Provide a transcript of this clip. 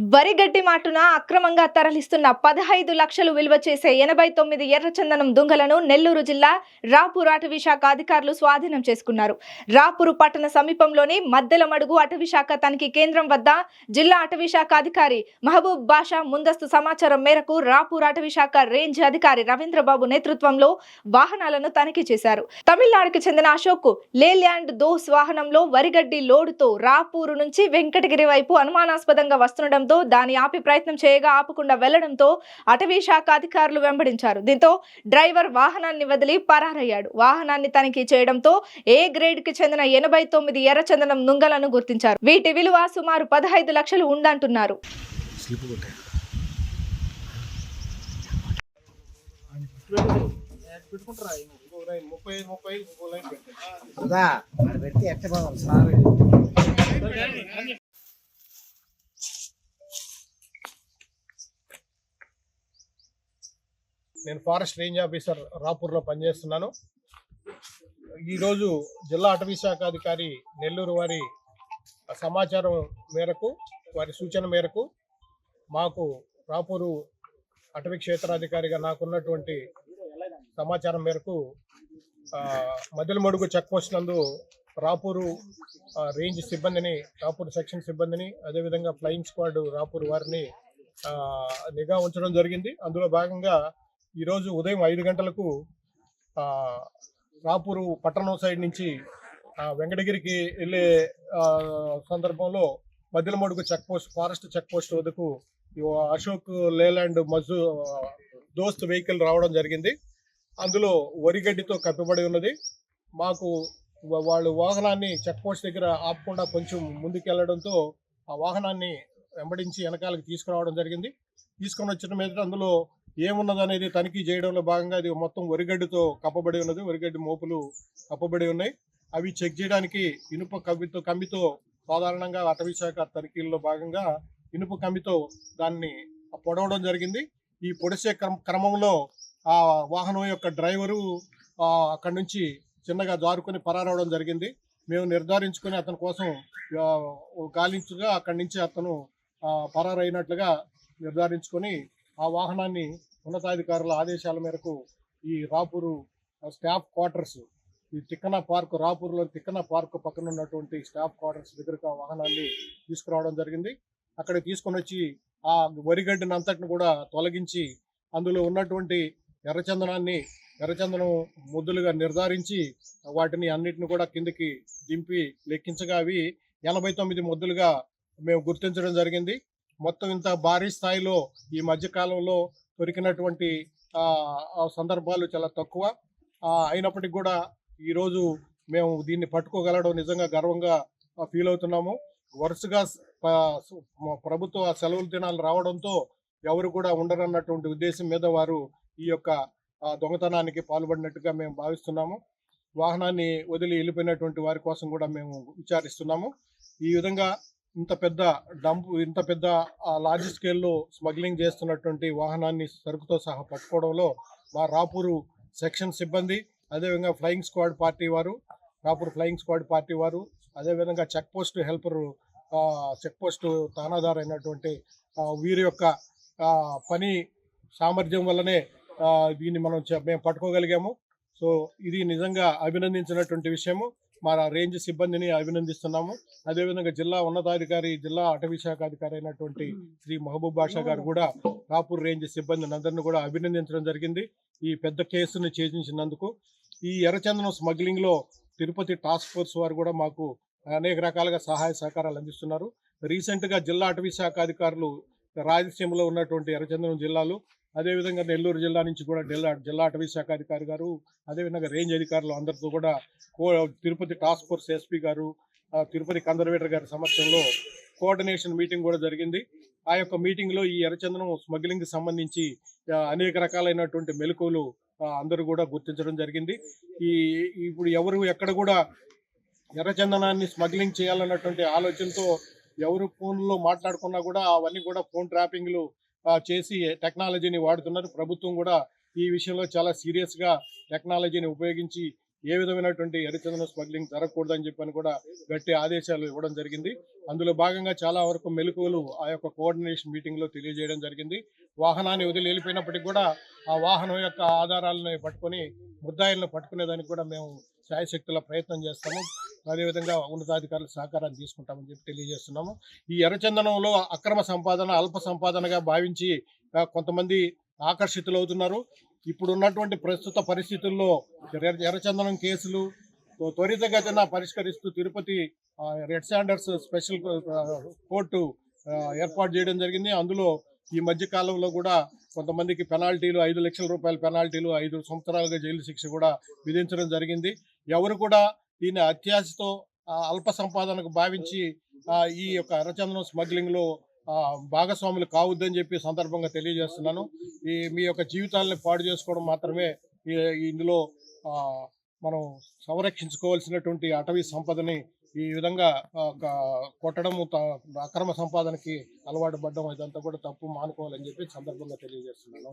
వరిగడ్డి మాటున అక్రమంగా తరలిస్తున్న పదహైదు లక్షలు విలువ చేసే ఎనభై తొమ్మిది ఎర్రచందనం దుంగలను నెల్లూరు జిల్లా రాపూర్ అటవీ శాఖ అధికారులు స్వాధీనం చేసుకున్నారు. రాపూరు పట్టణ సమీపంలోని మద్దెలమడుగు అటవీ శాఖ తనిఖీ కేంద్రం వద్ద జిల్లా అటవీ శాఖ అధికారి మహబూబ్ బాషా ముందస్తు సమాచారం మేరకు రాపూర్ అటవీ శాఖ రేంజ్ అధికారి రవీంద్రబాబు నేతృత్వంలో వాహనాలను తనిఖీ చేశారు. తమిళనాడుకు చెందిన అశోక్ లేల్యాండ్ దోస్ వాహనంలో వరిగడ్డి లోడుతో రాపూరు నుంచి వెంకటగిరి వైపు అనుమానాస్పదంగా వస్తుండడం వస్తుండటంతో దాని ఆపి ప్రయత్నం చేయగా ఆపకుండా వెళ్ళడంతో అటవీ శాఖ అధికారులు వెంబడించారు. దీంతో డ్రైవర్ వాహనాన్ని వదిలి పరారయ్యాడు. వాహనాన్ని తనిఖీ చేయడంతో ఏ గ్రేడ్కి చెందిన ఎనభై తొమ్మిది ఎర్రచందనం నుంగలను గుర్తించారు. వీటి విలువ సుమారు పదహైదు లక్షలు ఉందంటున్నారు. కొట్టాయి. ముప్పై ముప్పై అది పెట్టి ఎట్ట సార్. నేను ఫారెస్ట్ రేంజ్ ఆఫీసర్ రాపూర్లో పనిచేస్తున్నాను. ఈరోజు జిల్లా అటవీ శాఖ అధికారి నెల్లూరు వారి సమాచారం మేరకు వారి సూచన మేరకు మాకు రాపూరు అటవీ క్షేత్రాధికారిగా నాకున్నటువంటి సమాచారం మేరకు మదిలమడుగు చెక్ పోస్ట్ నందు రాపూరు రేంజ్ సిబ్బందిని రాపూరు సెక్షన్ సిబ్బందిని అదేవిధంగా ఫ్లయింగ్ స్క్వాడ్ రాపూరు వారిని నిఘా ఉంచడం జరిగింది. అందులో భాగంగా ఈరోజు ఉదయం ఐదు గంటలకు రాపూరు పట్టణం సైడ్ నుంచి వెంకటగిరికి వెళ్ళే సందర్భంలో మధ్యలమడుగు check post forest check post వద్దకు అశోక్ లేలాండ్ మజు దోస్త్ వెహికల్ రావడం జరిగింది. అందులో వరిగడ్డితో కప్పబడి ఉన్నది. మాకు వాళ్ళు వాహనాన్ని చెక్ పోస్ట్ దగ్గర ఆపకుండా కొంచెం ముందుకెళ్ళడంతో ఆ వాహనాన్ని వెంబడించి వెనకాలకి తీసుకురావడం జరిగింది. తీసుకొని వచ్చిన మీద అందులో ఏమున్నది అనేది తనిఖీ చేయడంలో భాగంగా ఇది మొత్తం వరిగడ్డితో కప్పబడి ఉన్నది. వరిగడ్డి మోపులు కప్పబడి ఉన్నాయి. అవి చెక్ చేయడానికి ఇనుప కమ్మితో కమ్మితో సాధారణంగా అటవీ శాఖ తనిఖీల్లో భాగంగా ఇనుప కమ్మితో దాన్ని పొడవడం జరిగింది. ఈ పొడిసే క్రమంలో ఆ వాహనం యొక్క డ్రైవరు అక్కడి నుంచి చిన్నగా జారుకొని పరారవడం జరిగింది. మేము నిర్ధారించుకొని అతని కోసం గాలించుగా అక్కడి నుంచి అతను పరారైనట్లుగా నిర్ధారించుకొని ఆ వాహనాన్ని ఉన్నతాధికారుల ఆదేశాల మేరకు ఈ రాపూరు స్టాఫ్ క్వార్టర్స్ ఈ తిక్కన పార్క్ రాపూర్లో తిక్కన పార్క్ పక్కన ఉన్నటువంటి స్టాఫ్ క్వార్టర్స్ దగ్గరగా వాహనాన్ని తీసుకురావడం జరిగింది. అక్కడ తీసుకొని వచ్చి ఆ వరిగడ్డను అంతటిని కూడా తొలగించి అందులో ఉన్నటువంటి ఎర్రచందనాన్ని ఎర్రచందనం ముద్దులుగా నిర్ధారించి వాటిని అన్నిటిని కూడా కిందికి దింపి లెక్కించగా అవి ఎనభై తొమ్మిది ముద్దులుగా మేము గుర్తించడం జరిగింది. మొత్తం ఇంత భారీ స్థాయిలో ఈ మధ్యకాలంలో దొరికినటువంటి సందర్భాలు చాలా తక్కువ. అయినప్పటికీ కూడా ఈరోజు మేము దీన్ని పట్టుకోగలడం నిజంగా గర్వంగా ఫీల్ అవుతున్నాము. వరుసగా ప్రభుత్వ సెలవుల దినాలు రావడంతో ఎవరు కూడా ఉండరన్నటువంటి ఉద్దేశం మీద వారు ఈ యొక్క దొంగతనానికి పాల్పడినట్టుగా మేము భావిస్తున్నాము. వాహనాన్ని వదిలి వెళ్ళిపోయినటువంటి వారి కోసం కూడా మేము విచారిస్తున్నాము. ఈ విధంగా ఇంత పెద్ద డంప్ ఇంత పెద్ద లార్జ్ స్కేల్లో స్మగ్లింగ్ చేస్తున్నటువంటి వాహనాన్ని సరుకుతో సహా పట్టుకోవడంలో మా రాపూరు సెక్షన్ సిబ్బంది అదేవిధంగా ఫ్లయింగ్ స్క్వాడ్ పార్టీ వారు రాపూర్ ఫ్లయింగ్ స్క్వాడ్ పార్టీ వారు అదేవిధంగా check post helper check post తానాదారు అయినటువంటి వీరి యొక్క పని సామర్థ్యం వల్లనే దీన్ని మనం మేము పట్టుకోగలిగాము. సో ఇది నిజంగా అభినందించినటువంటి విషయము. మా రేంజ్ సిబ్బందిని అభినందిస్తున్నాము. అదేవిధంగా జిల్లా ఉన్నతాధికారి జిల్లా అటవీ శాఖ అధికారి అయినటువంటి శ్రీ మహబూబ్ బాషా గారు కూడా రాపూర్ రేంజ్ సిబ్బందిని అందరిని కూడా అభినందించడం జరిగింది. ఈ పెద్ద కేసును ఛేదించినందుకు. ఈ ఎర్రచందనం స్మగ్లింగ్లో తిరుపతి టాస్క్ ఫోర్స్ వారు కూడా మాకు అనేక రకాలుగా సహాయ సహకారాలు అందిస్తున్నారు. రీసెంట్గా జిల్లా అటవీ శాఖ అధికారులు రాయలసీమలో ఉన్నటువంటి ఎర్రచందనం జిల్లాలో అదేవిధంగా నెల్లూరు జిల్లా నుంచి కూడా జిల్లా జిల్లా అటవీ శాఖ అధికారి గారు అదేవిధంగా రేంజ్ అధికారులు అందరితో కూడా కో- Tirupati task force SP garu Tirupati conservator గారి సమక్షంలో కోఆర్డినేషన్ మీటింగ్ కూడా జరిగింది. ఆ యొక్క మీటింగ్లో ఈ ఎర్రచందనం స్మగ్లింగ్కి సంబంధించి అనేక రకాలైనటువంటి మెలకువలు అందరూ కూడా గుర్తించడం జరిగింది. ఈ ఇప్పుడు ఎవరు ఎక్కడ కూడా ఎర్రచందనాన్ని స్మగ్లింగ్ చేయాలన్నటువంటి ఆలోచనతో ఎవరు ఫోన్లో మాట్లాడుకున్నా కూడా అవన్నీ కూడా ఫోన్ ట్రాపింగ్లు చేసి టెక్నాలజీని వాడుతున్నారు. ప్రభుత్వం కూడా ఈ విషయంలో చాలా సీరియస్గా టెక్నాలజీని ఉపయోగించి ఏ విధమైనటువంటి ఎర్రచందనం స్మగ్లింగ్ జరగకూడదని చెప్పని కూడా గట్టి ఆదేశాలు ఇవ్వడం జరిగింది. అందులో భాగంగా చాలా వరకు మెలకువలు ఆ యొక్క కోఆర్డినేషన్ మీటింగ్లో తెలియజేయడం జరిగింది. వాహనాన్ని వదిలి వెళ్ళిపోయినప్పటికీ కూడా ఆ వాహనం యొక్క ఆధారాలను పట్టుకొని ముద్దాయిలను పట్టుకునేదానికి కూడా మేము శాయశక్తుల ప్రయత్నం చేస్తాము. అదేవిధంగా ఉన్నతాధికారుల సహకారాన్ని తీసుకుంటామని చెప్పి తెలియజేస్తున్నాము. ఈ ఎర్రచందనంలో అక్రమ సంపాదన అల్ప సంపాదనగా భావించి కొంతమంది కొంతమంది ఆకర్షితులవుతున్నారు. ఇప్పుడు ఉన్నటువంటి ప్రస్తుత పరిస్థితుల్లో ఎర్రచందనం కేసులు త్వరితగతిన పరిష్కరిస్తూ Tirupati red sanders special court ఏర్పాటు చేయడం జరిగింది. అందులో ఈ మధ్య కాలంలో కూడా కొంతమందికి పెనాల్టీలు ఐదు లక్షల రూపాయల పెనాల్టీలు ఐదు సంవత్సరాలుగా జైలు శిక్ష కూడా విధించడం జరిగింది. ఎవరు కూడా దీన్ని అత్యాశతో అల్ప సంపాదనకు భావించి ఈ యొక్క ఎర్రచందనం స్మగ్లింగ్లో భాగస్వాములు కావద్దని చెప్పి సందర్భంగా తెలియజేస్తున్నాను. ఈ మీ యొక్క జీవితాలను పాడు చేసుకోవడం మాత్రమే ఇందులో మనం సంరక్షించుకోవాల్సినటువంటి అటవీ సంపదని ఈ విధంగా కొట్టడం కొట్టడము త- అక్రమ సంపాదనకి అలవాటు పడ్డం ఇదంతా కూడా తప్పు మానుకోవాలని చెప్పి సందర్భంగా తెలియజేస్తున్నాను.